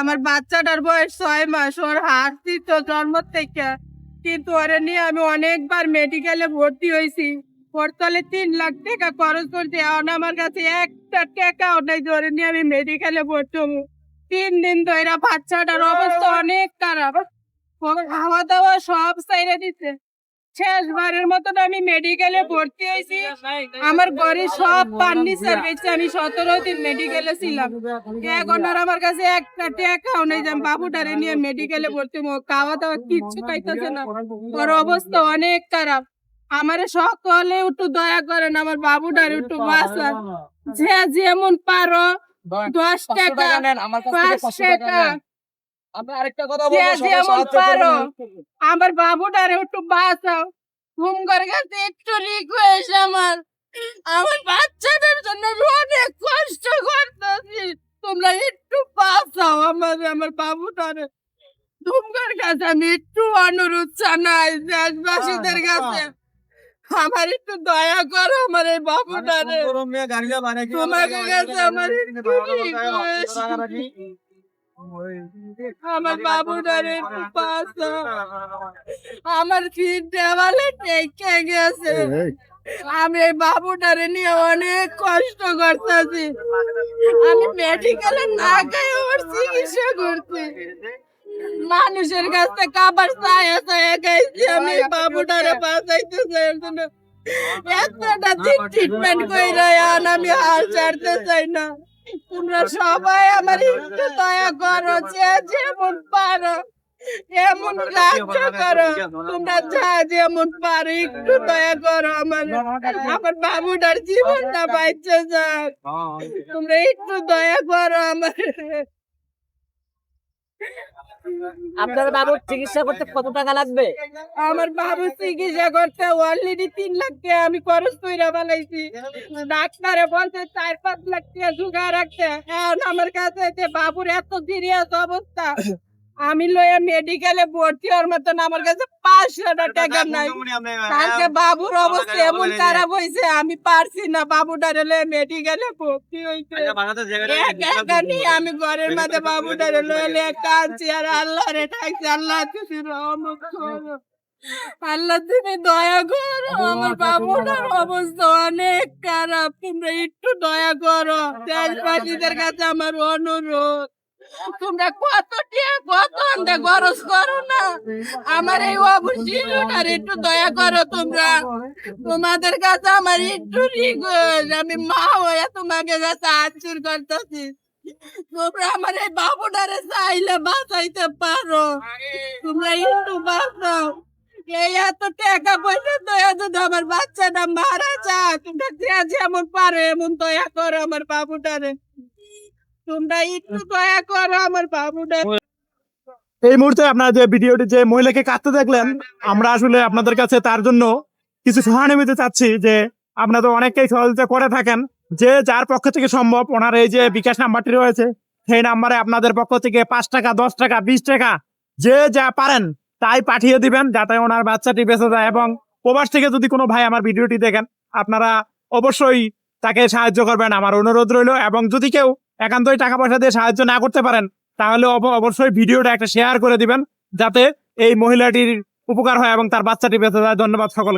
আমার বাচ্চাটার বয়স ছয় মাস, ওর হাঁটছি তো জন্ম থেকে। কিন্তু ওরে নিয়ে আমি অনেকবার মেডিকেলে ভর্তি হয়েছি। ওর তলে তিন লাখ টাকা খরচ করছি এখন আমার কাছে একটা টাকাও নাই ওরে নিয়ে আমি মেডিকেলে ভর্তি হব। তিন দিন ধরে বাচ্চাটার অবস্থা অনেক খারাপ। খাওয়া দাওয়া সব সাইরে দিচ্ছে শেষবারের মতন আমি মেডিকেলে ভর্তি হয়েছি। আমার ঘরে সব ফার্নিচার বেচে আমি সতেরো দিন মেডিকেলে ছিলাম। এখন আর আমার কাছে একটা টাকাও নেই যে বাবুটারে নিয়ে মেডিকেলে ভর্তি খাওয়া দাওয়া কিচ্ছু পাইতেছে না। ওর অবস্থা অনেক খারাপ। আমার সকলে একটু দয়া করেন আমার বাবুটারে একটু বাঁচান। যে যেমন পারো দশ টাকা পাঁচ টাকা। আমার বাবুটারে একটু বাঁচাও। ঘুমঘর কাছে একটু রিকোয়েস্ট আমার আমার বাচ্চাদের জন্য আমি অনেক কষ্ট করতেছি তোমরা একটু বাঁচাও আমার আমার বাবুটারে ঘুমঘর কাছে আমি একটু অনুরোধ জানাই দেশবাসীদের কাছে আমার একটু দয়া করো আমার এই বাবুটারে তোমাকে কাছে আমার আমার বাবুটারে বাঁচাও আমার ফির দেওয়ালে টেকে গেছে আমি এই বাবুটারে নিয়ে অনেক কষ্ট করতেছি আমি মেডিকেলে না গাই আমার চিকিৎসা করছি মানুষের কাছে কাবার চায়া চায়া গাইছি আমি বাবুটারে বাঁচাইতে চাই এতটা দিন ট্রিটমেন্ট কইরা আন আমি হাল ছাড়তে চাই না তোমরা সবাই আমার একটু দয়া করো যে যেমন পারো এমন সাহায্য করো তোমরা যা যেমন পারো একটু দয়া করো আমার আমার বাবুটার জীবনটা বাঁচতে যাক। তোমরা একটু দয়া করো আমার আপনার বাবুর চিকিৎসা করতে কত টাকা লাগবে? আমার বাবুর চিকিৎসা করতে অলরেডি তিন লাখ টাকা আমি খরচ কইরা বানাইছি। ডাক্তারে বলছে, চার পাঁচ লাখ টাকা জোগাড় রাখতে। আমার কাছে বাবুর এত সিরিয়াস অবস্থা। আমি লয়ে মেডিকেলে ভর্তি হওয়ার মতন আমার কাছে পাঁচশো টাকা নাই। কালকে বাবুর অবস্থা এমন খারাপ হয়েছে আমি পারছি না বাবুটারে লয়ে মেডিকেলে ভর্তি হয়েছে নিয়ে আমি ঘরের মধ্যে বাবুটারে লয়ে লয়ে কাঁদছি আর আল্লাহ রে ডাকছি আল্লাহ তুমি রহমত করো। আল্লাহ তুমি দয়া করো আমার বাবুটার অবস্থা অনেক খারাপ তোমরা একটু দয়া করো। দেশবাসীদের কাছে আমার অনুরোধ। তোমরা কত টিয়া, কত আন্দে খরচ করো না। আমার এই অবশ্যই একটু দয়া করো তোমরা। তোমাদের কাছে আমার একটু আমি মা হয়ে তোমাকে কাছে আচুর করতেছি। তোমরা আমার এই বাবুটারে চাইলে বাঁচাইতে পারো। তোমরা একটু বাঁচাও। এই এত টাকা পয়সা দয়া যদি আমার বাচ্চাটা মারা যাক তোমরা যে যেমন পারো, এমন দয়া করো আমার বাবুটারে। তোমরা একটু দয়া করো আমার বাবুটারে এই মুহূর্তে আপনারা যে ভিডিওটি যে মহিলাকে কাঁদতে দেখলেন আমরা আসলে আপনাদের কাছে তার জন্য কিছু সহানুভূতি চাচ্ছি যে আপনারা অনেকেই সহযোগিতা করে থাকেন। যে যার পক্ষ থেকে সম্ভব ওনার এই যে বিকাশ নাম্বারটি রয়েছে সেই নাম্বারে আপনাদের পক্ষ থেকে পাঁচ টাকা দশ টাকা বিশ টাকা যে যা পারেন তাই পাঠিয়ে দিবেন যাতে ওনার বাচ্চাটি বেঁচে যায় এবং প্রবাস থেকে যদি কোনো ভাই আমার ভিডিওটি দেখেন আপনারা অবশ্যই তাকে সাহায্য করবেন। আমার অনুরোধ রইল এবং যদি কেউ একান্তই টাকা পয়সা দিয়ে সাহায্য না করতে পারেন, তাহলে অব- অবশ্যই ভিডিওটা একটা শেয়ার করে দিবেন, যাতে এই মহিলাটির উপকার হয় এবং তার বাচ্চাটি বেঁচে যায়। ধন্যবাদ সকলকে।